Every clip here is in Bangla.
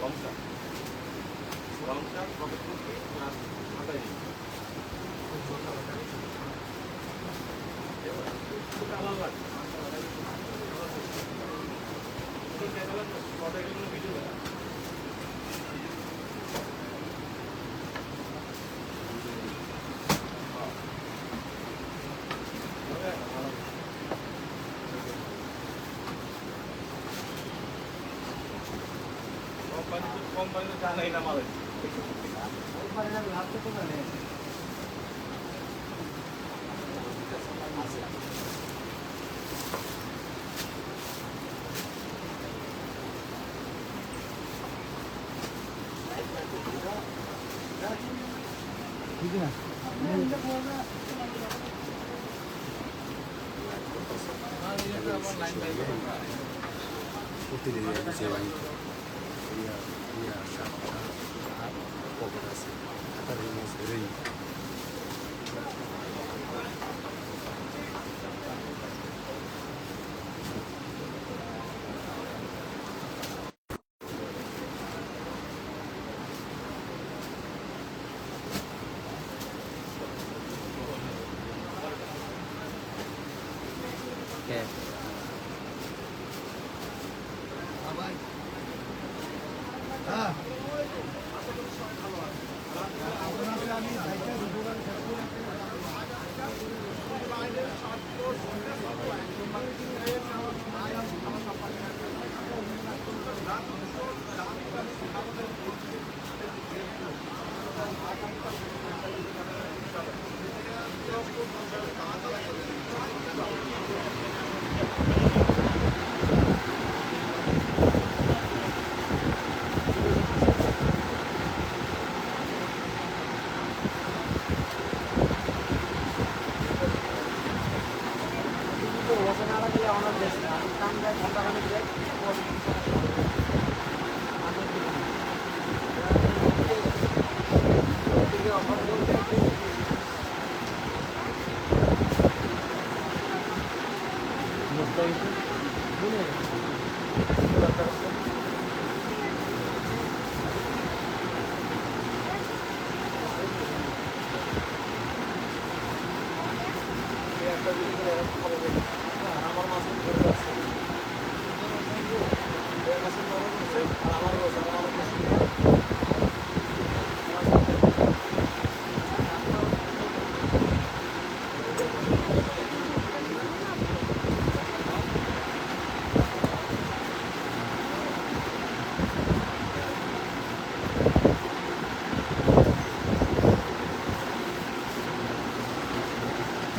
Vamos lá. Vamos lá. Company তো জানাই না মালে প্রতিদিন যে ইয়া ইয়া সাপটা আর পকেট আছে হাতার রিং আছে রিং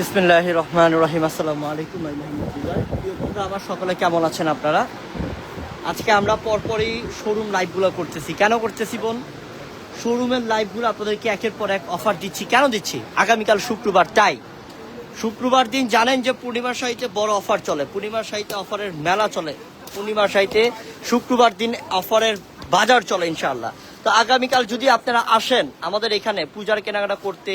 বিসমিল্লাহ রহমান রহিম। আসসালামু আলাইকুম বন্ধুরা, আমার সকলে কেমন আছেন আপনারা? আজকে আমরা পরপরই শোরুম লাইভগুলো করতেছি। কেন করতেছি, বোন? শোরুমের লাইভগুলো আপনাদেরকে একের পর এক অফার দিচ্ছি। কেন দিচ্ছি? আগামীকাল শুক্রবার, তাই। শুক্রবার দিন জানেন যে পূর্ণিমার সাহিতে বড় অফার চলে। পূর্ণিমার সাহিতে অফারের মেলা চলে। পূর্ণিমার সাহিতে শুক্রবার দিন অফারের বাজার চলে, ইনশাআল্লাহ। তো আগামীকাল যদি আপনারা আসেন আমাদের এখানে পূজার কেনাকাটা করতে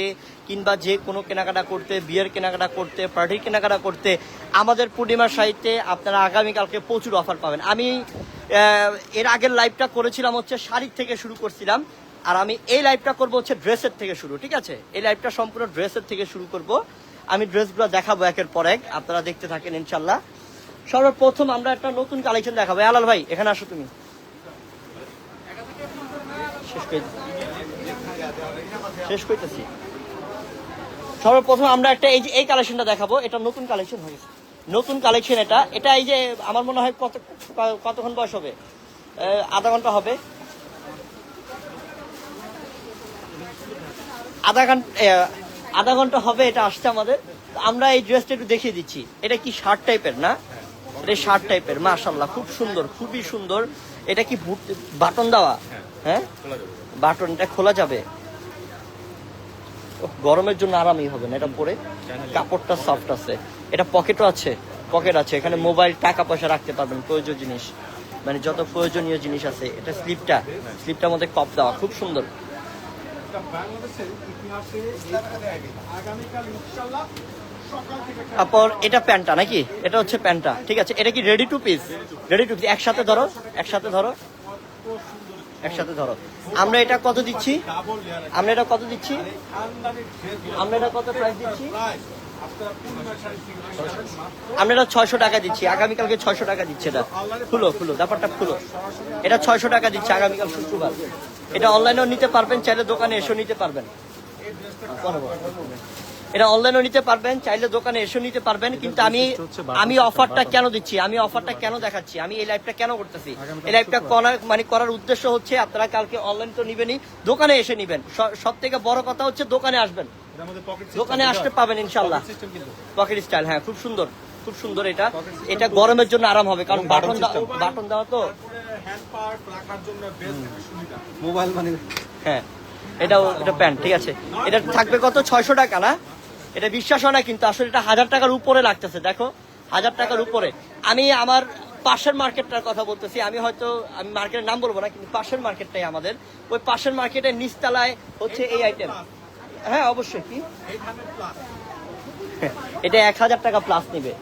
কিংবা যে কোনো কেনাকাটা করতে, বিয়ের কেনাকাটা করতে পার্টির কেনাকাটা করতে, আমাদের পূর্ণিমার সাহিত্যে আপনারা আগামীকালকে প্রচুর অফার পাবেন। আমি এর আগের লাইভটা করেছিলাম হচ্ছে শাড়ির থেকে শুরু করছিলাম, আর আমি এই লাইভটা করব হচ্ছে ড্রেসের থেকে শুরু, ঠিক আছে? এই লাইভটা সম্পূর্ণ ড্রেসের থেকে শুরু করব। আমি ড্রেসগুলো দেখাবো একের পর এক, আপনারা দেখতে থাকেন ইনশাল্লাহ সর্বপ্রথম আমরা একটা নতুন কালেকশন দেখাবো। আলাল ভাই, এখানে আসো তুমি। শেষ করে শেষ করতেছি সর্বপ্রথম আমরা একটা এই যে এই কালেকশনটা দেখাবো। এটা নতুন কালেকশন হয়েছে নতুন কালেকশন এটা। এটা এই যে আমার মনে হয় কত কতক্ষণ বয়স হবে? আধা ঘণ্টা হবে। আধা ঘণ্টা আধা ঘণ্টা হবে এটা আসছে আমাদের। আমরা এই ড্রেসটা একটু দেখিয়ে দিচ্ছি। এটা কি শার্ট টাইপের না? এটা শার্ট টাইপের মাশাল্লাহ খুব সুন্দর, খুবই সুন্দর। এটা কি বাটন দেওয়া? হ্যাঁ? খোলা যাবে। বাটন এটা খোলা যাবে গরমের জন্য আরামই হবে না, এটা পরে। কাপড়টা সফট আছে। এটা পকেটও আছে পকেট আছে। এখানে মোবাইল টাকা পয়সা রাখতে পারবেন, প্রয়োজনীয় জিনিস। মানে যত প্রয়োজনীয় জিনিস আছে, এটা স্লিপটা স্লিপটার মধ্যে কপ দেওয়া, খুব সুন্দর। তারপর এটা প্যান্টটা নাকি? এটা হচ্ছে প্যান্টটা। ঠিক আছে, এটা কি ready two piece ready two piece একসাথে ধরো একসাথে ধরো। একসাথে ধরো। আমরা এটা কত দিচ্ছি? আমরা এটা কত দিচ্ছি? আমরা এটা কত প্রাইস দিচ্ছি? আমরা এটা ছয়শো টাকা দিচ্ছি। আগামীকালকে ছয়শো টাকা দিচ্ছে এটা। খুলো খুলো, ব্যাপারটা খুলো। এটা ছয়শো টাকা দিচ্ছে আগামীকাল শুক্রবার। এটা অনলাইনেও নিতে পারবেন, চাইলে দোকানে এসেও নিতে পারবেন। এটা অনলাইনেও নিতে পারবেন চাইলে দোকানে এসেও নিতে পারবেন কিন্তু আমি আমি অফারটা কেন দিচ্ছি? আমি অফারটা কেন দেখাচ্ছি? আমি এই লাইভটা কেন করতেছি? এই লাইফটা লাইভটা মানে করার উদ্দেশ্য হচ্ছে আপনারা কালকে অনলাইন তো নিবেনই দোকানে এসে নিবেন। সব থেকে বড় কথা হচ্ছে দোকানে আসবেন। এটার মধ্যে পকেট দোকানে আসতে পাবেন ইনশাল্লাহ পকেট স্টাইল হ্যাঁ খুব সুন্দর খুব সুন্দর এটা। এটা গরমের জন্য আরাম হবে কারণ বাটন বাটন দেওয়া তো তারপরে হ্যান্ড পার্ট রাখার জন্য বেস্ট একটা সুবিধা। মোবাইল মানে হ্যাঁ এটাও এটা প্যান্ট ঠিক আছে। এটা থাকবে কত? ছয়শো টাকা না? এটা বিশ্বাস হয় না কিন্তু আসলে এটা হাজার টাকার উপরে লাগতেছে দেখো। হাজার টাকার উপরে। আমি আমার পাশের মার্কেটটার কথা বলতেছি আমি হয়তো আমি মার্কেটের নাম বলব না কিন্তু পাশের মার্কেটটাই আমাদের। ওই পাশের মার্কেটের নিচতলায় হচ্ছে এই আইটেম হ্যাঁ অবশ্যই। কি এটা এক হাজার টাকা প্লাস নেবে।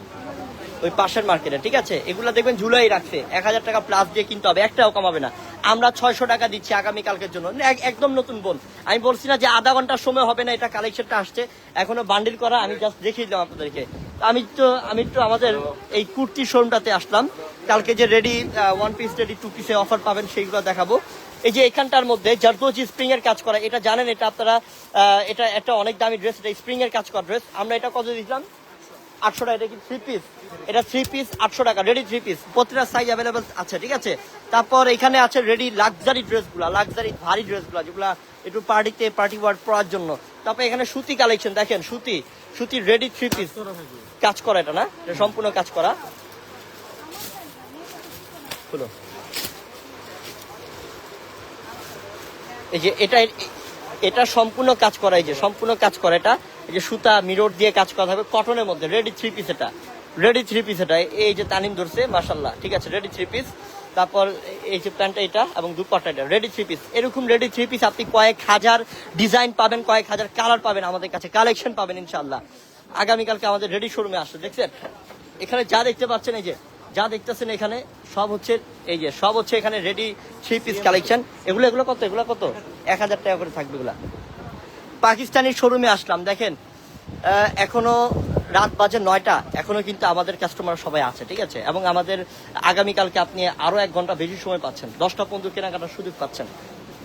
ওই পাশের মার্কেটে ঠিক আছে? এগুলো দেখবেন ঝুলাই রাখছে। এক হাজার টাকা প্লাস দিয়ে কিনতে হবে, একটাও কমাবে না। আমরা ছয়শো টাকা দিচ্ছি আগামীকালকের জন্য। এক- একদম নতুন বোন। আমি বলছি না যে আধা ঘণ্টার সময় হবে না, এটা কালেকশনটা আসছে। এখনও বান্ডিল করা, আমি জাস্ট দেখিয়ে দিলাম আপনাদেরকে। আমি তো আমি তো আমাদের এই কুর্তি শোরুমটাতে আসলাম। কালকে যে ready one piece ready two পিসে অফার পাবেন, সেইগুলো দেখাবো। এই যে এখানটার মধ্যে জারদোজি স্প্রিং এর কাজ করা, এটা জানেন, এটা আপনারা এটা একটা অনেক দামি ড্রেস এটা স্প্রিং এর কাজ করা ড্রেস আমরা এটা কত দিয়েছিলাম? আটশো টাকা এটা কি থ্রি পিস এটা থ্রি পিস আটশো টাকা রেডি থ্রি পিস প্রতিটা সাইজ অ্যাভেলেবেল আছে ঠিক আছে? তারপর এখানে আছে রেডি লাক্সারি ড্রেসগুলো লাক্সারি ভারী ড্রেসগুলো যেগুলো একটু পার্টিতে পার্টি ওয়ার্ড পরার জন্য। তারপর এখানে সুতি কালেকশন দেখেন সুতি সুতি রেডি থ্রি পিস কাজ করা এটা না? এটা সম্পূর্ণ কাজ করা। হলো এই যে এটা এটা সম্পূর্ণ কাজ করা, এই যে সম্পূর্ণ কাজ করা, এটা, এই যে সুতা মিরর দিয়ে কাজ করা হবে কটনের মধ্যে রেডি থ্রি পিস এটা রেডি থ্রি পিস এটা, এই যে তানিম ধরছে মাসাল্লাহ ঠিক আছে রেডি থ্রি পিস তারপর এই যে প্যান্টটা এটা এবং দুপাট্টা এটা রেডি থ্রি পিস এরকম রেডি থ্রি পিস আপনি কয়েক হাজার ডিজাইন পাবেন, কয়েক হাজার কালার পাবেন আমাদের কাছে কালেকশন পাবেন ইনশাল্লাহ আগামীকালকে আমাদের রেডি শোরুমে আসছে, দেখছেন? এখানে যা দেখতে পাচ্ছেন, এই যে যা দেখতেছেন এখানে, সব হচ্ছে, এই যে, সব হচ্ছে এখানে রেডি থ্রি পিস কালেকশন এগুলো এগুলো কত? এগুলো কত? এক হাজার টাকা করে থাকবে এগুলা। পাকিস্তানি শোরুমে আসলাম, দেখেন এখনও রাত বাজে নয়টা, এখনও কিন্তু আমাদের কাস্টমার সবাই আছে, ঠিক আছে? এবং আমাদের আগামীকালকে আপনি আরও এক ঘণ্টা বেশি সময় পাচ্ছেন। দশটা পর্যন্ত কেনাকাটার সুযোগ পাচ্ছেন।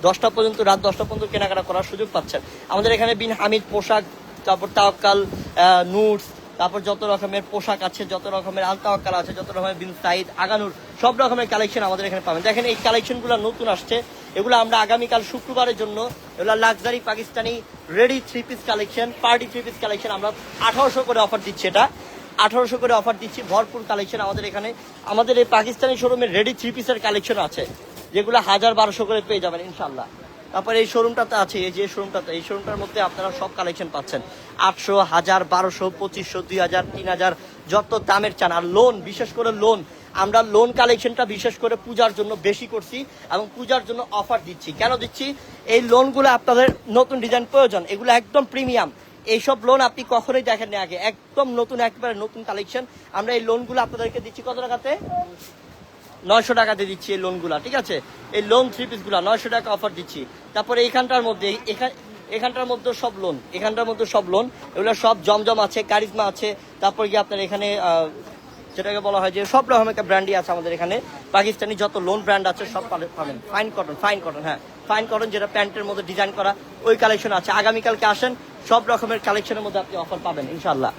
দশটা পর্যন্ত, রাত দশটা পর্যন্ত কেনাকাটা করার সুযোগ পাচ্ছেন। আমাদের এখানে বিন হামিদ পোশাক, তারপর তাওয়াক্কাল নুটস তারপর যত রকমের পোশাক আছে, যত রকমের আলতাওয়াক্কাল আছে, যত রকমের বিন সাইদ, আগানুর, সব রকমের কালেকশন আমাদের এখানে পাবেন। দেখেন এই কালেকশনগুলো নতুন আসছে। এগুলো আমরা আগামীকাল শুক্রবারের জন্য এগুলো luxury Pakistani ready three piece collection party three piece collection আমরা আঠারোশো করে অফার দিচ্ছি এটা। আঠারোশো করে অফার দিচ্ছি, ভরপুর কালেকশন আমাদের এখানে। আমাদের এই পাকিস্তানি শোরুমের রেডি থ্রি পিসের কালেকশন আছে, যেগুলো হাজার বারোশো করে পেয়ে যাবেন ইনশাল্লাহ তারপর এই শোরুমটাতে আছে, এই যে শোরুমটাতে এই শোরুমটার মধ্যে আপনারা সব কালেকশন পাচ্ছেন। আটশো, হাজার, বারোশো, পঁচিশশো, দুই হাজার, তিন হাজার, যত দামের চান। আর লোন বিশেষ করে লোন আমরা লোন কালেকশনটা বিশেষ করে পূজার জন্য বেশি করছি এবং পূজার জন্য অফার দিচ্ছি। কেন দিচ্ছি? এই লোনগুলো আপনাদের নতুন ডিজাইন প্রয়োজন, এগুলো একদম প্রিমিয়াম এইসব লোন আপনি কখনোই দেখেননি আগে। একদম নতুন, একেবারে নতুন কালেকশন আমরা এই লোনগুলো আপনাদেরকে দিচ্ছি কত টাকাতে? নয়শো টাকাতে দিচ্ছি এই লোনগুলা ঠিক আছে? এই লোন থ্রি পিসগুলা নয়শো টাকা অফার দিচ্ছি। তারপরে এইখানটার মধ্যে, এখান এখানটার মধ্যে সব লোন এখানটার মধ্যে সব লোন এগুলো সব জমজম আছে কারিজমা আছে। তারপর গিয়ে আপনার এখানে যেটাকে বলা হয় যে সব রকমের একটা ব্র্যান্ডই আছে আমাদের এখানে। পাকিস্তানি যত লোন ব্র্যান্ড আছে সব পাবেন। ফাইন কটন ফাইন কটন হ্যাঁ। ফাইন কটন যেটা প্যান্টের মধ্যে ডিজাইন করা, ওই কালেকশন আছে। আগামীকালকে আসেন, সব রকমের কালেকশনের মধ্যে আপনি অফার পাবেন ইনশাল্লাহ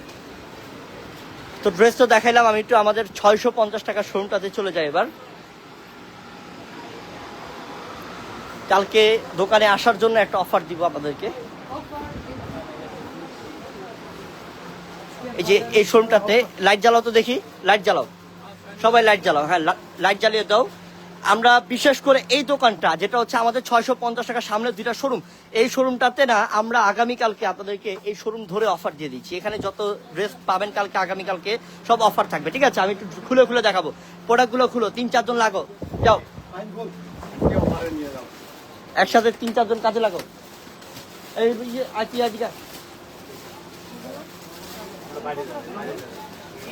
তো ড্রেস তো দেখাইলাম, আমি একটু আমাদের ছয়শো পঞ্চাশ টাকার শোরুমটাতে চলে যাই এবার। কালকে দোকানে আসার জন্য একটা অফার দিব আমাদেরকে এই যে এই শোরুমটাতে লাইট জ্বালাও তো দেখি লাইট জ্বালাও। সবাই লাইট জ্বালাও হ্যাঁ লাইট জ্বালিয়ে দাও। আমরা বিশেষ করে এই দোকানটা যেটা হচ্ছে আমাদের ছয়শো পঞ্চাশ টাকা সামনে দুইটা শোরুম এই শোরুমটাতে না আমরা আগামীকালকে আপনাদেরকে এই শোরুম ধরে অফার দিয়ে দিচ্ছি। এখানে যত ড্রেস পাবেন কালকে আগামীকালকে সব অফার থাকবে ঠিক আছে? আমি একটু খুলে খুলে দেখাবো। প্রোডাক্টগুলো খুলো তিন চারজন লাগো। যাও। একসাথে তিন চারজন কাজে লাগো। এই ইয়ে,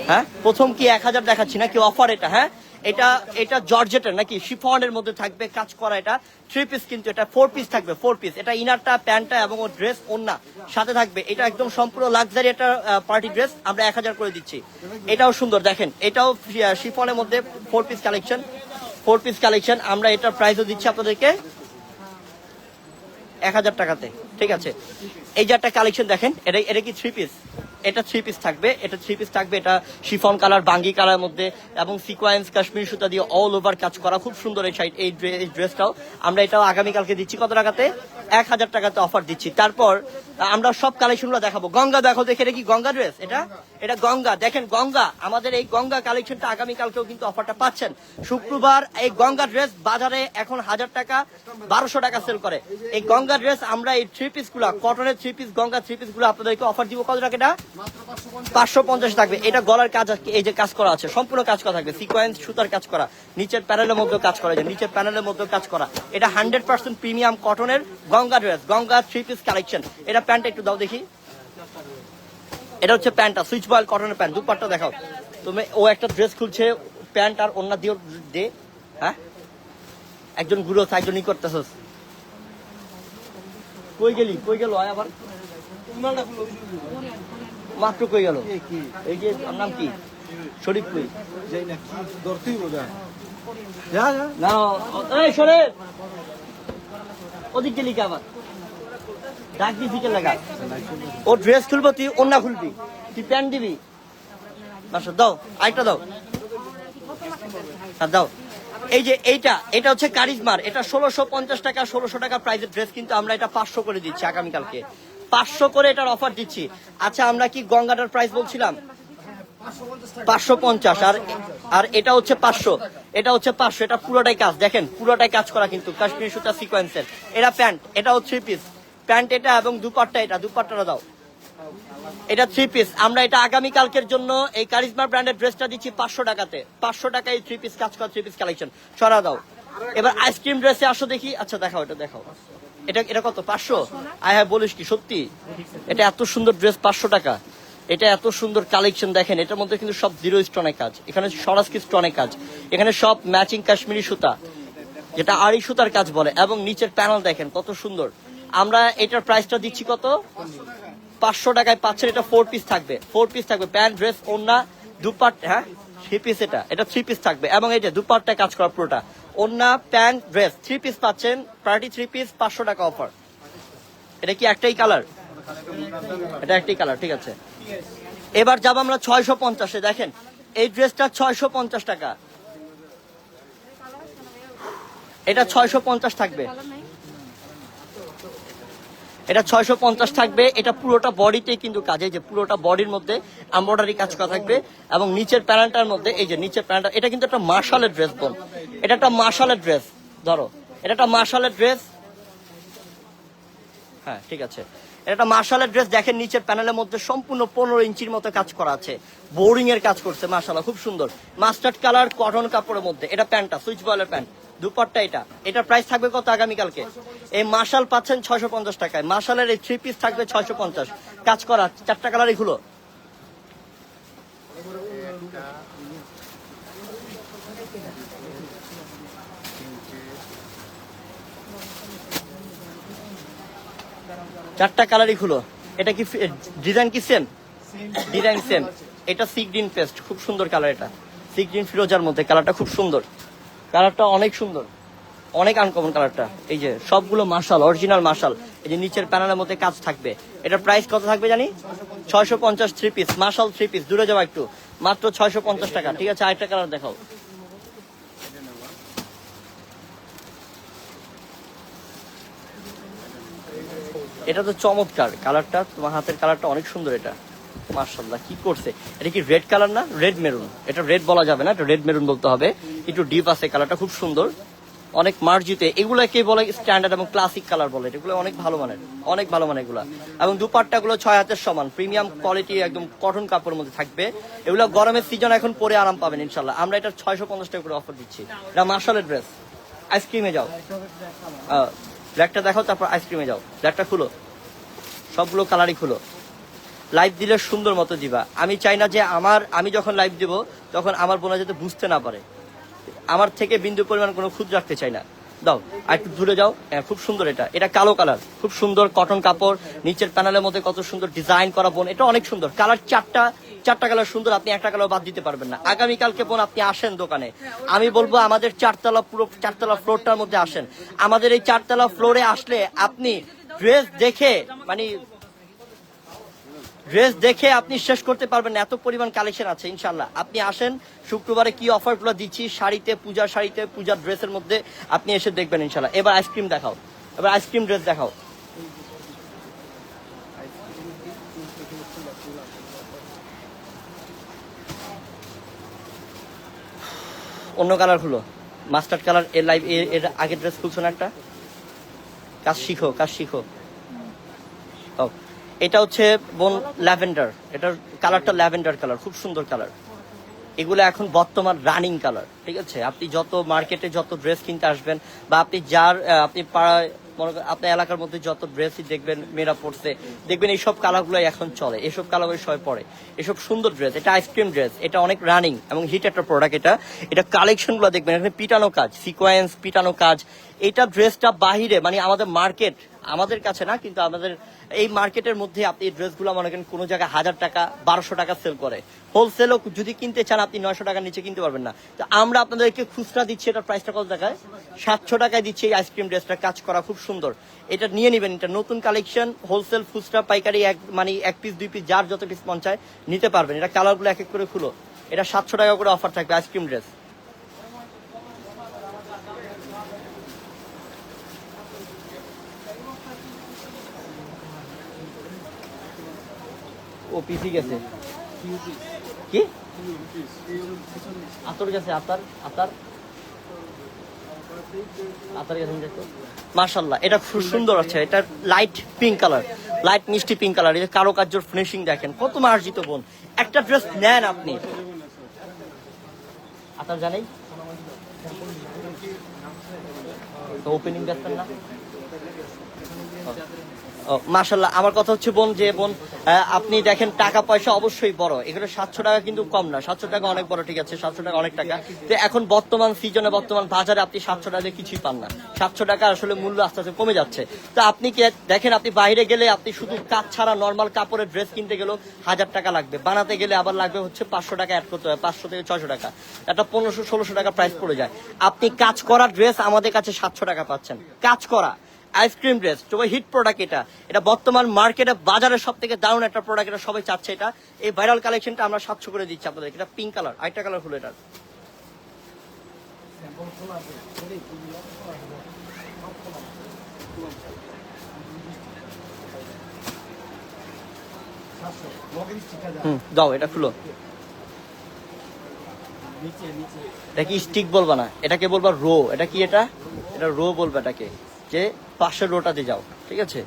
হ্যাঁ? প্রথম কি এক হাজার দেখাচ্ছি না কি অফার এটা হ্যাঁ? এটা এটা জর্জেটের নাকি? শিফনের মধ্যে থাকবে, কাজ করা এটা। থ্রি পিস কিন্তু এটা ফোর পিস থাকবে ফোর পিস এটা ইনারটা, প্যান্টটা এবং ওর ড্রেস ওন্না সাথে থাকবে। এটা একদম সম্পূর্ণ লাক্সারি একটা পার্টি ড্রেস আমরা এক হাজার করে দিচ্ছি। এটাও সুন্দর, দেখেন। এটাও শিফনের মধ্যে four piece collection four piece collection আমরা এটার প্রাইসও দিচ্ছি আপনাদেরকে এক হাজার টাকাতে। ঠিক আছে? এই যে একটা কালেকশন দেখেন, এটা এটা কি থ্রি পিস এটা থ্রি পিস থাকবে, এটা থ্রি পিস থাকবে, এটা শিফন কালার বাঙ্গি কালার মধ্যে, এবং সিকোয়েন্স কাশ্মীর সুতা দিয়ে অল ওভার কাজ করা, খুব সুন্দর এই সাইড এই ড্রে- এই ড্রেসটাও আমরা এটাও আগামীকালকে দিচ্ছি, কত টাকাতে? এক হাজার টাকাতে অফার দিচ্ছি। তারপর, আমরা সব কালেকশনগুলো দেখাবো। গঙ্গা দেখো দেখে, এটা কি গঙ্গা ড্রেস এটা? এটা গঙ্গা। দেখেন, গঙ্গা। আমাদের এই গঙ্গা কালেকশনটা আগামীকালকেও কিন্তু অফারটা পাচ্ছেন। শুক্রবার এই গঙ্গা ড্রেস বাজারে এখন হাজার টাকা, বারোশো টাকা সেল করে। এই গঙ্গা ড্রেস আমরা এই থ্রি পিসগুলা কটনের থ্রি পিস গঙ্গা থ্রি পিসগুলো আপনাদেরকে অফার দিব। কত টাকা পাঁচশো পঞ্চাশ থাকবে। এটা গলার কাজ এই যে কাজ করা আছে, সম্পূর্ণ কাজ করা থাকবে। সিকোয়েন্স সুতার কাজ করা, নিচের প্যানেলের মধ্যে কাজ করা যায় নিচের প্যানেলের মধ্যে কাজ করা। এটা হান্ড্রেড পার্সেন্ট প্রিমিয়াম কটনের Ganga dress Ganga three piece collection এটা প্যান্ট একটু দাও দেখি। এটা হচ্ছে প্যান্টটা সুইচ বয়েল কটনের প্যান্ট দুপাট্টা দেখাও। তুমি, ও একটা ড্রেস খুলছে প্যান্ট আর অন্য দিয়ে দে হ্যাঁ? একজন গুরু আছে একজন করতেছস। কই গেলি? কই গেল? আয় আবার। মাত্র কই গেল? এই যে নাম কি? শরীফ কই? যাই না কি ধরতেই বোঝা যা। যা না এই শোনে ওদিক গেলি কে আবার? ডাক দি দিকে লাগা? ও ড্রেস খুলবো তুই অন্য খুলবি। তুই প্যান্ট দিবি? বাসা দাও আরেকটা দাও। হ্যাঁ দাও। এই যে এইটা, এটা হচ্ছে কারিজমার। এটা ষোলোশো পঞ্চাশ টাকা, ষোলোশো টাকা প্রাইসের ড্রেস কিন্তু আমরা এটা পাঁচশো করে দিচ্ছি আগামীকালকে। পাঁচশো করে এটার অফার দিচ্ছি। আচ্ছা আমরা কি গঙ্গাটার প্রাইস বলছিলাম? পাঁচশো পঞ্চাশ। আর আর এটা হচ্ছে পাঁচশো। এটা হচ্ছে পাঁচশো। এটা পুরোটাই কাজ। দেখেন, পুরোটাই কাজ করা কিন্তু কাশ্মীর সুতা সিকোয়েন্সের এটা প্যান্ট এটা হচ্ছে পিস প্যান্ট এটা এবং দুপাট্টা এটা, দুপাট্টাটা দাও। এটা থ্রি পিস আমরা এটা আগামী কালকের জন্য এই কারিজমা ব্র্যান্ডের ড্রেসটা দিচ্ছি পাঁচশো টাকাতে। পাঁচশো টাকায় থ্রি পিস কাজ করা থ্রি পিস কালেকশন সরা দাও। এবার আইসক্রিম ড্রেসে আসো দেখি। আচ্ছা দেখাও এটা দেখাও। এটা এটা কত? পাঁচশো? আয় হ্যাঁ বলিস কি, সত্যি? এটা এত সুন্দর ড্রেস পাঁচশো টাকা। এটা এত সুন্দর কালেকশন দেখেন। এটার মধ্যে কিন্তু সব জিরো স্টোনে কাজ। এখানে সরাসকি স্টোনে কাজ। এখানে সব ম্যাচিং কাশ্মীরি সুতা। যেটা আড়ি সুতার কাজ বলে। এবং নিচের প্যানেল দেখেন, কত সুন্দর। আমরা এটার প্রাইসটা দিচ্ছি কত? পাঁচশো টাকায় পাচ্ছেন, এটা ফোর পিস থাকবে। ফোর পিস থাকবে, প্যান্ট, ড্রেস ওন্না দুপাট হ্যাঁ থ্রি পিস এটা। এটা থ্রি পিস থাকবে। এবং এই যে দুপাটটায় কাজ করা পুরোটা। ওন্না প্যান্ট, ড্রেস থ্রি পিস পাচ্ছেন পার্টি থ্রি পিস পাঁচশো টাকা অফার এটা কি একটাই কালার এটা একটাই কালার ঠিক আছে। এবার যাব আমরা ছয়শো পঞ্চাশে, দেখেন। এই ড্রেসটা ছয়শো পঞ্চাশ টাকা। এটা ছয়শো পঞ্চাশ থাকবে। এটা ছয়শো পঞ্চাশ থাকবে, এটা পুরোটা বডিতে কিন্তু কাজ যে পুরোটা বডির মধ্যে এমব্রয়ডারি কাজ করা থাকবে এবং নিচের প্যানেলটার মধ্যে, এই যে নিচের প্যানেলটা এটা কিন্তু একটা মার্শালের ড্রেস বোন। এটা একটা মার্শালের ড্রেস ধরো। এটা একটা মার্শালের ড্রেস হ্যাঁ ঠিক আছে। এটা মার্শালের ড্রেস দেখেন নিচের প্যানেলের মধ্যে সম্পূর্ণ পনেরো ইঞ্চির মতো কাজ করা আছে। বোরিং এর কাজ করছে মার্শাল খুব সুন্দর। মাস্টার্ড কালার কটন কাপড়ের মধ্যে, এটা প্যান্টটা, সুইচ বয়েলের প্যান্ট। দুপাট্টা এটা। এটার প্রাইস থাকবে কত আগামীকালকে? এই মার্শাল পাচ্ছেন ছয়শো পঞ্চাশ টাকায়। মার্শালের এই থ্রি পিস থাকবে ছয়শো পঞ্চাশ। কাজ করা, চারটা কালারই খুলো। চারটা কালারই খুলো। এটা কি ডিজাইন কি সেম ডিজাইন সেম এটা সি গ্রিন পেস্ট খুব সুন্দর কালার এটা। সি গ্রিন ফিরোজার মধ্যে কালারটা খুব সুন্দর। কালারটা অনেক সুন্দর। অনেক আনকমন কালারটা। এই যে সবগুলো মার্শাল অরিজিনাল মার্শাল এই যে নিচের প্যানেলের মধ্যে কাজ থাকবে। এটার প্রাইস কত থাকবে জানি? ছয়শো পঞ্চাশ থ্রি পিস মার্শাল থ্রি পিস দূরে যাওয়া একটু। মাত্র ছয়শো পঞ্চাশ টাকা। ঠিক আছে, আরেকটা কালার দেখাও। এটা তো চমৎকার। কালারটা, তোমার হাতের কালারটা অনেক সুন্দর এটা। মার্শাল্লাহ কি করছে? এটা কি রেড কালার না? রেড মেরুন এটা রেড বলা যাবে না, এটা রেড মেরুন বলতে হবে। একটু ডিপ আছে কালারটা খুব সুন্দর। অনেক মার্জিতে এগুলোকে বলে স্ট্যান্ডার্ড এবং ক্লাসিক কালার বলে। এগুলো অনেক ভালো মানের, অনেক ভালো মানের এগুলো। এবং দুপাট্টা গুলো ছয় হাতের সমান প্রিমিয়াম কোয়ালিটি একদম কটন কাপড়ের মধ্যে থাকবে। এগুলো গরমের সিজন এখন পরে আরাম পাবেন ইনশাল্লাহ আমরা এটা ছয়শো পঞ্চাশ টাকা করে অফার দিচ্ছি। এটা মার্শালের ড্রেস আইসক্রিমে যাও। ব্ল্যাকটা দেখাও, তারপর আইসক্রিমে যাও। ব্ল্যাকটা খুলো। সবগুলো কালারই খুলো। লাইভ দিলে সুন্দর মতো দিবা। আমি চাই না যে আমার, আমি যখন লাইভ দিব, তখন আমার বোনা যাতে বুঝতে না পারে। আমার থেকে বিন্দু পরিমাণ কোনো খুদ রাখতে চাই না। দাও আর একটু দূরে যাও। হ্যাঁ, খুব সুন্দর এটা। এটা কালো কালার খুব সুন্দর কটন কাপড়। নিচের প্যানেলের মধ্যে কত সুন্দর ডিজাইন করা বোন। এটা অনেক সুন্দর। কালার চারটা চারটা কালার সুন্দর। আপনি একটা কালার বাদ দিতে পারবেন না। আগামীকালকে বোন আপনি আসেন দোকানে। আমি বলব আমাদের চারতলা পুরো চারতলা ফ্লোরটার মধ্যে আসেন। আমাদের এই চারতলা ফ্লোরে আসলে আপনি ড্রেস দেখে মানে ড্রেস দেখে আপনি শেষ করতে পারবেন এত পরিমাণ কালেকশন আছে ইনশাল্লাহ আপনি আসেন শুক্রবারে কি অফারগুলো দিচ্ছি শাড়িতে পূজার শাড়িতে পূজার ড্রেসের মধ্যে আপনি এসে দেখবেন ইনশাল্লাহ এবার আইসক্রিম দেখাও এবার আইসক্রিম ড্রেস দেখাও। অন্য কালার হলো মাস্টার্ড কালারের লাইভ এর আগের ড্রেস খুলছো না একটা? কাজ শিখো কাজ শিখো। ও এটা হচ্ছে বোন ল্যাভেন্ডার। এটার কালারটা ল্যাভেন্ডার কালার, খুব সুন্দর কালার। এগুলো এখন বর্তমান রানিং কালার, ঠিক আছে? আপনি যত মার্কেটে যত ড্রেস কিনতে আসবেন বা আপনি যার আপনি পাড়ায়, মনে আপনার এলাকার মধ্যে যত ড্রেসই দেখবেন, মেয়েরা পড়ছে দেখবেন এইসব কালারগুলোই এখন চলে। এসব কালারগুলো সবাই পরে। এসব সুন্দর ড্রেস, এটা আইসক্রিম ড্রেস এটা অনেক রানিং এবং হিট একটা প্রোডাক্ট এটা। এটা কালেকশনগুলো দেখবেন, এখানে পিটানো কাজ সিকোয়েন্স পিটানো কাজ। এটা ড্রেসটা বাহিরে মানে আমাদের মার্কেট আমাদের কাছে না, কিন্তু আমাদের এই মার্কেটের মধ্যে আপনি এই ড্রেসগুলো মনে করেন কোনো জায়গায় হাজার টাকা, বারোশো টাকা সেল করে। হোলসেলও যদি কিনতে চান আপনি নয়শো টাকার নিচে কিনতে পারবেন না। তো আমরা আপনাদেরকে খুচরা দিচ্ছি এটার প্রাইসটা কত টাকায়? সাতশো টাকায় দিচ্ছি এই আইসক্রিম ড্রেসটা কাজ করা খুব সুন্দর। এটা নিয়ে নেবেন, এটা নতুন কালেকশন হোলসেল খুচরা, পাইকারি এক মানে এক পিস দুই পিস যার যত পিস মন চায় নিতে পারবেন। এটা কালারগুলো এক এক করে খুলো। এটা সাতশো টাকা করে অফার থাকবে আইসক্রিম ড্রেস পিসি গেছে। কি? আতর গেছে, আতার আতার। মাশাল্লাহ এটা খুব সুন্দর আছে। এটা লাইট পিঙ্ক কালার লাইট মিষ্টি পিঙ্ক কালার এটা কারুকার্যর ফিনিশিং দেখেন, কত মার্জিত বোন। একটা ড্রেস নেন আপনি। আতার জানেই ওপেনিং দেখছেন না? মাশাল্লাহ আমার কথা হচ্ছে বোন, যে বোন আপনি দেখেন টাকা পয়সা অবশ্যই বড়। এগুলো সাতশো টাকা কিন্তু কম না, সাতশো টাকা অনেক বড়, ঠিক আছে, সাতশো টাকা অনেক টাকা। তো এখন বর্তমান সিজনে, বর্তমান বাজারে আপনি সাতশো টাকা কিছুই পান না। সাতশো টাকা আসলে মূল্য আস্তে আস্তে কমে যাচ্ছে। তো আপনি কি, দেখেন আপনি বাইরে গেলে আপনি শুধু কাজ ছাড়া নর্মাল কাপড়ের ড্রেস কিনতে গেলেও হাজার টাকা লাগবে। বানাতে গেলে আবার লাগবে হচ্ছে পাঁচশো টাকা অ্যাড করতে হবে, পাঁচশো থেকে ছয়শো টাকা। একটা পনেরোশো, ষোলোশো টাকা প্রাইস পড়ে যায়। আপনি কাজ করা ড্রেস আমাদের কাছে সাতশো টাকা পাচ্ছেন। কাজ করা। Ice cream dress. তো হিট প্রোডাক্ট এটা। এটা বর্তমান মার্কেটে বাজারে সব থেকে দারুণ একটা প্রোডাক্ট এটা সবাই চাচ্ছে এটা। এই ভাইরাল কালেকশনটা আমরা সাতশো করে দিচ্ছি আপনাদের এটা পিঙ্ক কালার আরেকটা কালার হলো এটা হুম, দাও, এটা খুলো। এটা কি স্টিক বলবা না? এটাকে বলবা রো এটা কি এটা? এটা রো বলবে এটাকে। যে পাশের রোটাতে যাও, ঠিক আছে?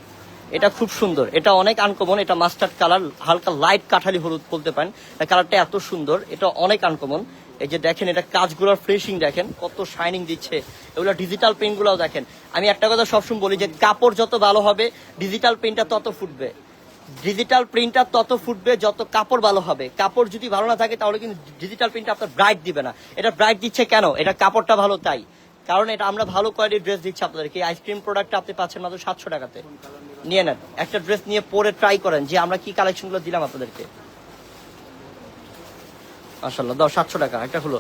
এটা খুব সুন্দর। এটা অনেক আনকমন এটা মাস্টার্ড কালার হালকা লাইট কাঠালি হলুদ বলতে পারেন। কালারটা এত সুন্দর, এটা অনেক আনকমন এই যে দেখেন, এটা কাজগুলোর ফিনিশিং দেখেন, কত শাইনিং দিচ্ছে। এগুলো ডিজিটাল প্রিন্টগুলোও দেখেন। আমি একটা কথা সবসময় বলি যে, কাপড় যত ভালো হবে ডিজিটাল প্রিন্টটা তত ফুটবে। ডিজিটাল প্রিন্টার তত ফুটবে যত কাপড় ভালো হবে। কাপড় যদি ভালো না থাকে, তাহলে কিন্তু ডিজিটাল প্রিন্টার আপনার ব্রাইট দিবে না। এটা ব্রাইট দিচ্ছে কেন? এটা কাপড়টা ভালো তাই। কারণ এটা আমরা ভালো কোয়ালিটির ড্রেস দিচ্ছি আপনাদেরকে। আইসক্রিম প্রোডাক্টটা আপনি পাচ্ছেন মাত্র সাতশো টাকাতে। নিয়ে নেন। একটা ড্রেস নিয়ে পরে ট্রাই করেন যে আমরা কি কালেকশনগুলো দিলাম আপনাদেরকে। মাসাল্লাহ দাও সাতশো টাকা, একটা হলো।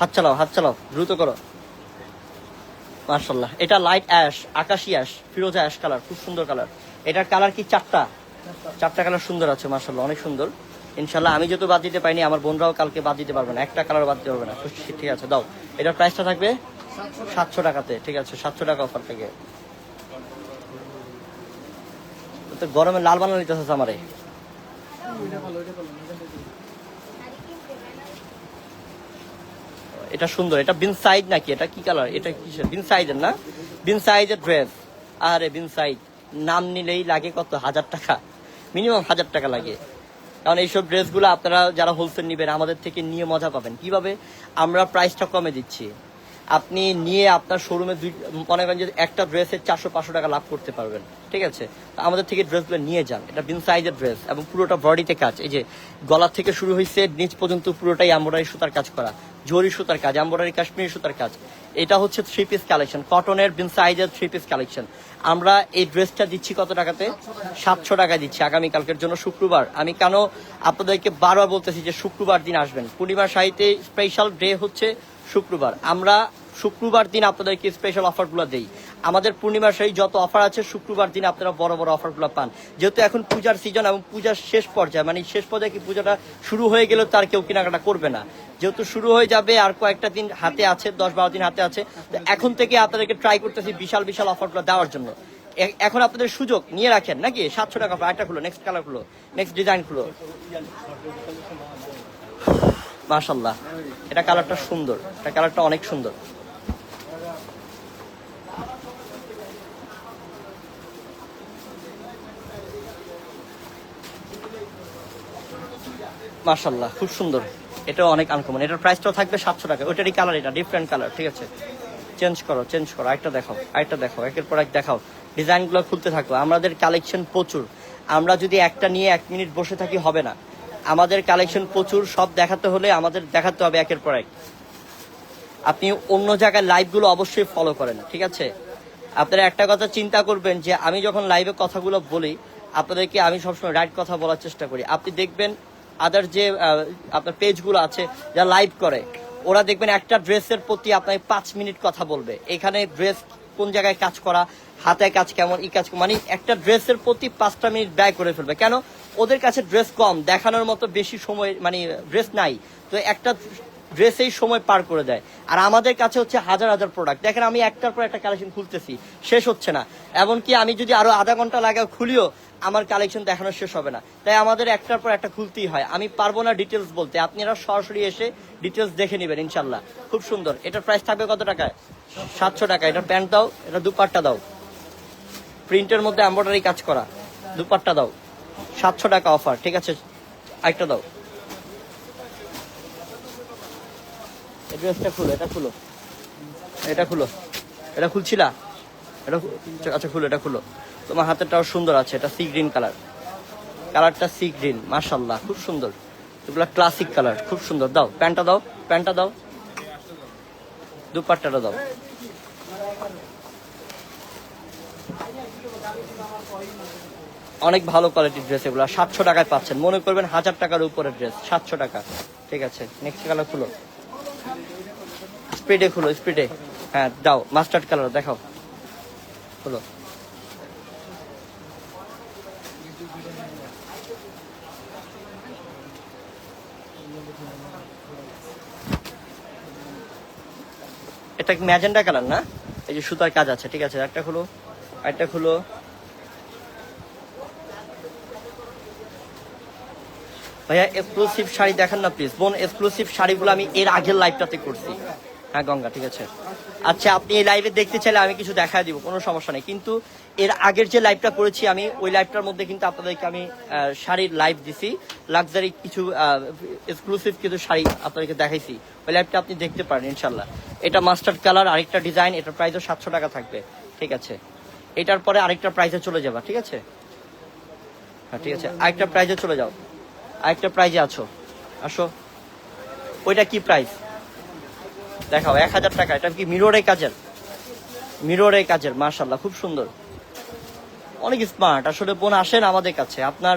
হাত চালাও হাত চালাও, দ্রুত করো। মার্শাল্লাহ এটা লাইট অ্যাশ আকাশি অ্যাশ ফিরোজা অ্যাশ কালার খুব সুন্দর কালার এটার কালার কি চারটা? চারটা কালার সুন্দর আছে মার্শাল্লাহ অনেক সুন্দর। ইনশাল্লাহ আমি যেহেতু বাদ দিতে পারিনি, আমার বোনরাও কালকে বাদ দিতে পারবে না। একটা কালার বাদ দিতে পারবে না। ঠিক আছে, দাও। এটার প্রাইসটা থাকবে সাতশো টাকাতে, ঠিক আছে, সাতশো টাকা অফার থেকে। গরমে লাল বানানো নিতেছে আমারে। এটা সুন্দর, এটা বিন সাইড নাকি? এটা কি কালার? এটা কিসের? বিন সাইজের না? বিন সাইজের ড্রেস আরে, বিন সাইজ। নাম নিলেই লাগে কত? হাজার টাকা। মিনিমাম হাজার টাকা লাগে। কারণ এইসব ড্রেসগুলো আপনারা যারা হোলসেল নেবেন, আমাদের থেকে নিয়ে মজা পাবেন। কীভাবে? আমরা প্রাইসটা কমে দিচ্ছি। আপনি নিয়ে আপনার শোরুমে দুই, মনে করেন যে একটা ড্রেসের চারশো, পাঁচশো টাকা লাভ করতে পারবেন। ঠিক আছে? আমাদের থেকে ড্রেসগুলো নিয়ে যান। এটা বিন সাইজের ড্রেস এবং পুরোটা বডিতে কাজ। এই যে গলা থেকে শুরু হয়েছে নিচ পর্যন্ত পুরোটাই এম্বয়ডারি সুতার কাজ করা। জরি সুতার কাজ এম্বয়ডারি কাশ্মীরি সুতার কাজ। এটা হচ্ছে থ্রি পিস কালেকশন কটনের বিন সাইজের থ্রি পিস কালেকশন আমরা এই ড্রেসটা দিচ্ছি কত টাকাতে? সাতশো টাকা দিচ্ছি আগামীকালকের জন্য শুক্রবার। আমি কেন আপনাদেরকে বারবার বলতেছি যে শুক্রবার দিন আসবেন? পূর্ণিমা সাহিত্যে স্পেশাল ডে হচ্ছে শুক্রবার। আমরা শুক্রবার দিন আপনাদেরকে স্পেশাল অফারগুলো দেই। আমাদের পূর্ণিমার শাহী যত অফার আছে, শুক্রবার দিন আপনারা বড় বড় অফারগুলো পান। যেহেতু এখন পূজার সিজন এবং পূজার শেষ পর্যায়ে মানে শেষ পর্যায়ে কি পূজাটা শুরু হয়ে গেলেও তার কেউ কেনাকাটা করবে না। যেহেতু শুরু হয়ে যাবে আর কয়েকটা দিন হাতে আছে, দশ বারো দিন হাতে আছে, তো এখন থেকে আপনাদেরকে ট্রাই করতেছি বিশাল বিশাল অফারগুলো দেওয়ার জন্য। এখন আপনাদের সুযোগ, নিয়ে রাখেন, নাকি? সাতশো টাকা একটা খুলো নেক্সট কালার খুলো নেক্সট ডিজাইন খুলো। মাশাল্লাহ, এটা কালারটা সুন্দর, এটা কালারটা অনেক সুন্দর। মাশাল্লাহ খুব সুন্দর। এটাও অনেক আনকমন এটার প্রাইসটাও থাকবে সাতশো টাকা। ওইটারই কালার এটা ডিফারেন্ট কালার ঠিক আছে? চেঞ্জ করো চেঞ্জ করো। আরেকটা দেখাও আরেকটা দেখাও। একের পর এক দেখাও। ডিজাইনগুলো খুলতে থাকো। আমাদের কালেকশন প্রচুর। আমরা যদি একটা নিয়ে এক মিনিট বসে থাকি, হবে না। আমাদের কালেকশন প্রচুর। সব দেখাতে হলে আমাদের দেখাতে হবে একের পর এক। আপনি অন্য জায়গায় লাইভগুলো অবশ্যই ফলো করেন, ঠিক আছে? আপনারা একটা কথা চিন্তা করবেন যে, আমি যখন লাইভে কথাগুলো বলি, আপনাদেরকে আমি সবসময় রাইট কথা বলার চেষ্টা করি। আপনি দেখবেন আদার যে আপনার পেজগুলো আছে যা লাইভ করে, ওরা দেখবেন একটা ড্রেসের প্রতি আপনাকে পাঁচ মিনিট কথা বলবে। এখানে ড্রেস কোন জায়গায় কাজ করা হাতে কাজ কেমন, ই কাজ মানে একটা ড্রেসের প্রতি পাঁচটা মিনিট ব্যয় করে ফেলবে। কেন? ওদের কাছে ড্রেস কম, দেখানোর মতো বেশি সময় মানে ড্রেস নাই। তো একটা ড্রেসেই সময় পার করে দেয়। আর আমাদের কাছে হচ্ছে হাজার হাজার প্রোডাক্ট দেখেন আমি একটার পর একটা কালেকশন খুলতেছি, শেষ হচ্ছে না। এমনকি আমি যদি আরও আধা ঘণ্টা লাগে খুলিও আমার কালেকশন দেখানো শেষ হবে না। তাই আমাদের একটার পর একটা খুলতেই হয়। আমি পারব না ডিটেলস বলতে। আপনারা সরাসরি এসে ডিটেলস দেখে নেবেন ইনশাল্লাহ খুব সুন্দর। এটার প্রাইস থাকবে কত টাকায়? সাতশো টাকা। এটা প্যান্ট দাও, এটা দুপাট্টা দাও। প্রিন্টের মধ্যে এম্ব্রয়ডারি কাজ করা। দুপাট্টা দাও। সাতশো টাকা অফার ঠিক আছে? আরেকটা দাও। ড্রেসটা খুলো, এটা খুলো। এটা খুলো। এটা খুলছিলা? এটা আচ্ছা খুলো, এটা খুলো। তোমার হাতেরটাও সুন্দর আছে, এটা সি গ্রিন কালার কালারটা সি গ্রিন মাশাল্লাহ খুব সুন্দর। এগুলো ক্লাসিক কালার খুব সুন্দর। দাও, প্যান্টটা দাও প্যান্টটা দাও। দুপাট্টাটা দাও। অনেক ভালো কোয়ালিটির ড্রেস এগুলো, সাতশো টাকায় পাচ্ছেন। মনে করবেন হাজার টাকার উপরে ড্রেস সাতশো টাকা। ঠিক আছে নেক্সট কালার খুলো। স্পিডে খুলো স্পিডে হ্যাঁ দাও মাস্টার্ড কালার দেখাও। খুলো। এটা ম্যাজেন্ডা কালার, না? এই যে সুতার কাজ আছে, ঠিক আছে? একটা খুলো একটা খুলো। ভাইয়া এক্সক্লুসিভ শাড়ি দেখান না প্লিজ বোন এক্সক্লুসিভ শাড়িগুলো আমি এর আগের লাইভটাতে করছি। হ্যাঁ গঙ্গা, ঠিক আছে। আচ্ছা আপনি এই লাইভে দেখতে চাইলে আমি কিছু দেখা দিব, কোনো সমস্যা নেই। কিন্তু এর আগের যে লাইভটা করেছি আমি, ওই লাইভটার মধ্যে কিন্তু আপনাদেরকে আমি শাড়ির লাইভ দিছি। লাক্সারি কিছু এক্সক্লুসিভ কিছু শাড়ি আপনাদেরকে দেখাইছি। ওই লাইভটা আপনি দেখতে পারেন ইনশাল্লাহ এটা মাস্টার্ড কালার আরেকটা ডিজাইন এটার প্রাইসও সাতশো টাকা থাকবে, ঠিক আছে। এটার পরে আরেকটা প্রাইসে চলে যাবা, ঠিক আছে? হ্যাঁ ঠিক আছে। আরেকটা প্রাইজে চলে যাও। আরেকটা প্রাইজে আছো। আসো। ওইটা কি প্রাইস দেখাও, এক হাজার টাকা। এটা কি মিররে কাজের? মিররে কাজের মার্শাল্লাহ খুব সুন্দর। অনেক স্মার্ট আসলে বোন আসেন আমাদের কাছে। আপনার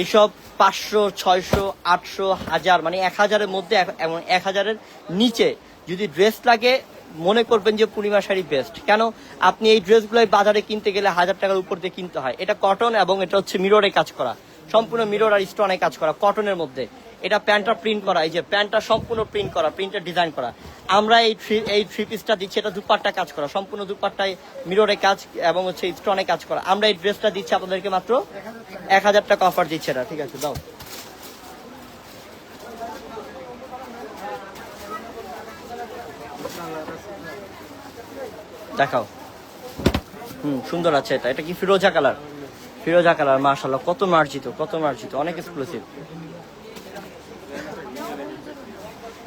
এইসব পাঁচশো, ছয়শো, আটশো, হাজার মানে এক হাজারের মধ্যে এমন এক হাজারের নিচে যদি ড্রেস লাগে, মনে করবেন যে পূর্ণিমা শাড়ি বেস্ট কেন? আপনি এই ড্রেসগুলো বাজারে কিনতে গেলে হাজার টাকার উপর দিয়ে কিনতে হয়। এটা কটন এবং এটা হচ্ছে মিররে কাজ করা। সম্পূর্ণ মিরর আর স্টোনে কাজ করা কটনের মধ্যে। এটা প্যান্টটা প্রিন্ট করা, এই যে প্যান্টটা সম্পূর্ণ প্রিন্ট করা প্রিন্টের ডিজাইন করা। আমরা এই থ্রি এই থ্রি পিসটা দিচ্ছি, এটা দুপাট্টা কাজ করা, সম্পূর্ণ দুপাট্টায় মিররে কাজ এবং হচ্ছে স্টোনে কাজ করা। আমরা এই ড্রেসটা দিচ্ছি আপনাদেরকে মাত্র এক হাজার টাকা অফার দিচ্ছে এটা ঠিক আছে, দাও। দেখাও। হুম, সুন্দর আছে এটা। এটা কি ফিরোজা কালার? ফিরোজা কালার মাশাল্লাহ কত মার্জিত কত মার্জিত, অনেক এক্সক্লুসিভ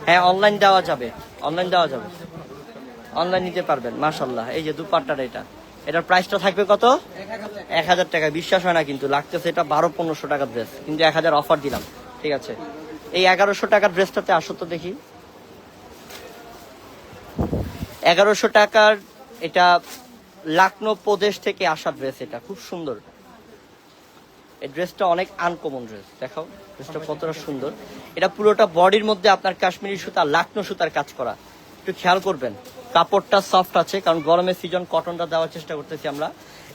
হ্যাঁ অনলাইন দেওয়া যাবে। অনলাইন দেওয়া যাবে। অনলাইন নিতে পারবেন মাশাল্লাহ এই যে দুপাট্টার এটা। এটার প্রাইসটা থাকবে কত? এক হাজার টাকা। বিশ্বাস হয় না কিন্তু, লাগতেছে এটা বারো, পনেরোশো টাকার ড্রেস কিন্তু এক হাজার অফার দিলাম, ঠিক আছে? এই এগারোশো টাকার ড্রেসটাতে আসো তো দেখি। এগারোশো টাকার এটা লাকনো প্রদেশ থেকে আসা ড্রেস এটা। খুব সুন্দর। এই ড্রেসটা অনেক আনকমন ড্রেস দেখাও। কতটা সুন্দর। এটা পুরোটা বডির মধ্যে আপনার কাশ্মীরি সুতা, লাকনো সুতার কাজ করা। একটু খেয়াল করবেন, কাপড়টা সফট আছে, কারণ গরমের সিজন কটনটা দেওয়ার চেষ্টা করতেছি আমরা।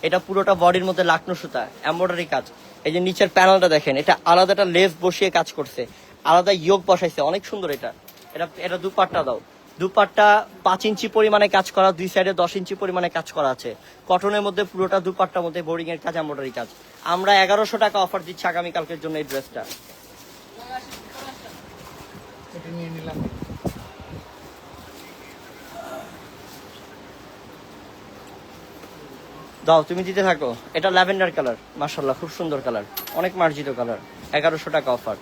এটা পুরোটা বডির মধ্যে লাকনো সুতা এমব্রয়ডারি কাজ। এই যে নিচের প্যানেলটা দেখেন, এটা আলাদা একটা লেস বসিয়ে কাজ করছে। আলাদা ইয়োগ বসাইছে, অনেক সুন্দর এটা। এটা এটা দুপাট্টা দাও। দুপাট্টা পাঁচ ইঞ্চি পরিমাণে কাজ করা দুই সাইডে দশ ইঞ্চি পরিমাণে কাজ করা আছে। কটনের মধ্যে পুরোটা দুপাট্টার মধ্যে বোরিং এর কাজ এমব্রয়ডারি কাজ। আমরা এগারোশো টাকা অফার দিচ্ছি আগামীকালকের জন্য এই ড্রেসটা দাও তুমি দিতে থাকো। এটা ল্যাভেন্ডার কালার মার্শাল্লাহ খুব সুন্দর কালার। অনেক মার্জিত কালার। এগারোশো টাকা অফার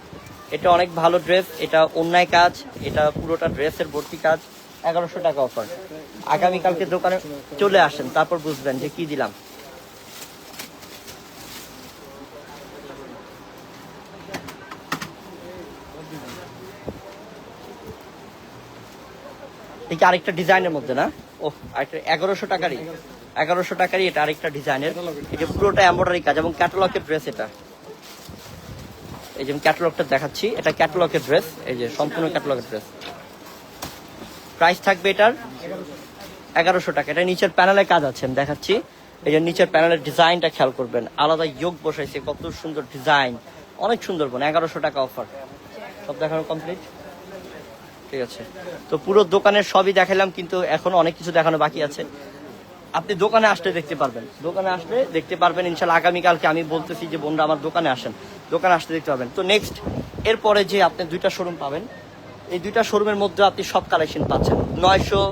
এটা অনেক ভালো ড্রেস, এটা অন্যায় কাজ, এটা পুরোটা ড্রেসের ভর্তি কাজ, এগারোশো টাকা অফার আগামীকালকে দোকানে চলে আসেন, তারপর বুঝবেন যে কি দিলাম। যে আরেকটা ডিজাইনের মধ্যে না? ও আরেকটা এগারোশো টাকারই। এগারোশো টাকারই এটা আরেকটা ডিজাইনের। যে পুরোটা এমব্রয়ডারি কাজ এবং ক্যাটালগের ড্রেস এটা। যে ক্যাটালগটা দেখাচ্ছি, এটা ক্যাটালগের ড্রেস এই যে সম্পূর্ণ ক্যাটালগের ড্রেস প্রাইস থাকবে এটার এগারোশো টাকা। এটা নিচের প্যানেলে কাজ আছে, আমি দেখাচ্ছি। এই যে নিচের প্যানেলের ডিজাইনটা খেয়াল করবেন। আলাদা যোগ বসাইছে, কত সুন্দর ডিজাইন অনেক সুন্দর বোন, এগারোশো টাকা অফার সব দেখানো কমপ্লিট ঠিক আছে। তো পুরো দোকানের সবই দেখালাম, কিন্তু এখন অনেক কিছু দেখানো বাকি আছে। আপনি দোকানে আসলে দেখতে পারবেন। দোকানে আসলে দেখতে পারবেন, ইনশাল্লাহ আগামীকালকে আমি বলতেছি যে বন্ধুরা আমার দোকানে আসেন। দোকানে আসতে দেখতে পাবেন। তো নেক্সট এরপরে যে আপনি দুইটা শোরুম পাবেন এই দুইটা শোরুমের মধ্যে আপনি সব কালেকশন পাচ্ছেন। নয়শো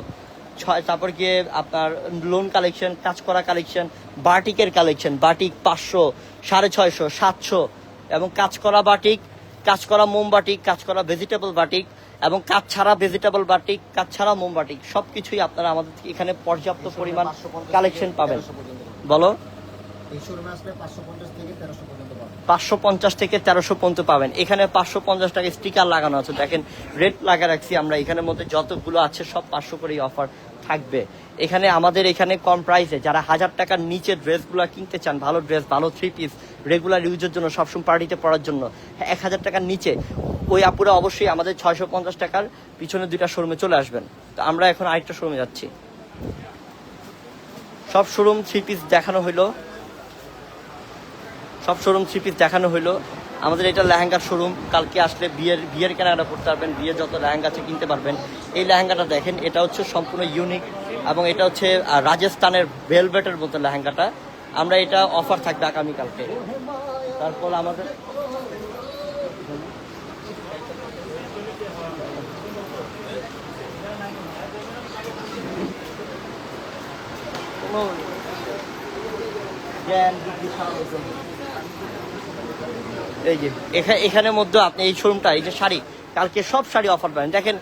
ছয় তারপর গিয়ে আপনার লোন কালেকশন কাজ করা কালেকশন বাটিকের কালেকশন বাটিক পাঁচশো সাড়ে ছয়শো সাতশো এবং কাজ করা বাটিক কাজ করা মোমবাটিক কাজ করা ভেজিটেবল বাটিক এবং কাজ ছাড়া ভেজিটেবল বাটিক কাজ ছাড়া মোমবাটিক সব কিছুই আপনারা আমাদের এখানে পর্যাপ্ত পরিমাণ কালেকশন পাবেন। বলো? পাঁচশো পঞ্চাশ থেকে তেরোশো পর্যন্ত পাবেন। এখানে পাঁচশো পঞ্চাশ টাকা স্টিকার লাগানো আছে। দেখেন রেট লাগা রাখছি আমরা। এখানের মধ্যে যতগুলো আছে, সব পাঁচশো করেই অফার থাকবে। এখানে আমাদের এখানে কম প্রাইসে যারা হাজার টাকার নিচে ড্রেসগুলো কিনতে চান, ভালো ড্রেস ভালো থ্রি পিস রেগুলার ইউজের জন্য, সবসময় পার্টিতে পড়ার জন্য, এক হাজার টাকার নিচে, ওই আপুরা অবশ্যই আমাদের ছয়শো পঞ্চাশ টাকার পিছনে দুইটা শোরুমে চলে আসবেন। তো আমরা এখন আরেকটা শোরুমে যাচ্ছি। সব শোরুম থ্রি পিস দেখানো হইল। সব শোরুম থ্রি পিস দেখানো হইল। আমাদের এটা লেহেঙ্গার শোরুম। কালকে আসলে বিয়ের বিয়ের কেনাকাটা করতে পারবেন বিয়ের যত লেহেঙ্গা আছে কিনতে পারবেন। এই লেহেঙ্গাটা দেখেন, এটা হচ্ছে সম্পূর্ণ ইউনিক এবং এটা হচ্ছে রাজস্থানের ভেলভেটের মতো লেহেঙ্গাটা। আমরা এটা অফার থাকবে আগামীকালকে। তারপর আমাদের জ্ঞান, বুদ্ধি। এই যে এখানে এখানের মধ্যে আপনি এই শোরুমটা, এই যে শাড়ি, কালকে সব শাড়ি অফার পাবেন দেখেন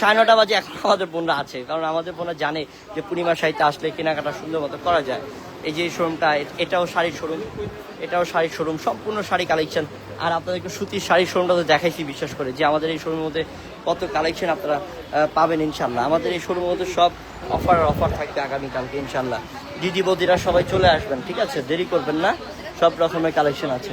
সাড়ে নটা বাজে এখন আমাদের বোনরা আছে, কারণ আমাদের বোনরা জানে যে পূর্ণিমা শাড়িতে আসলে কেনাকাটা সুন্দর মতো করা যায়। এই যে শোরুমটা এটাও শাড়ির শোরুম, এটাও শাড়ির শোরুম, সম্পূর্ণ শাড়ি কালেকশন আর আপনাদেরকে সুতির শাড়ির শোরুমটা তো দেখাইছি বিশ্বাস করে যে আমাদের এই শোরুমের মধ্যে কত কালেকশন আপনারা পাবেন ইনশাল্লাহ আমাদের এই শোরুমের মধ্যে সব অফার অফার থাকবে আগামীকালকে ইনশাল্লাহ দিদি বৌদিরা সবাই চলে আসবেন, ঠিক আছে? দেরি করবেন না, সব রকমের কালেকশন আছে।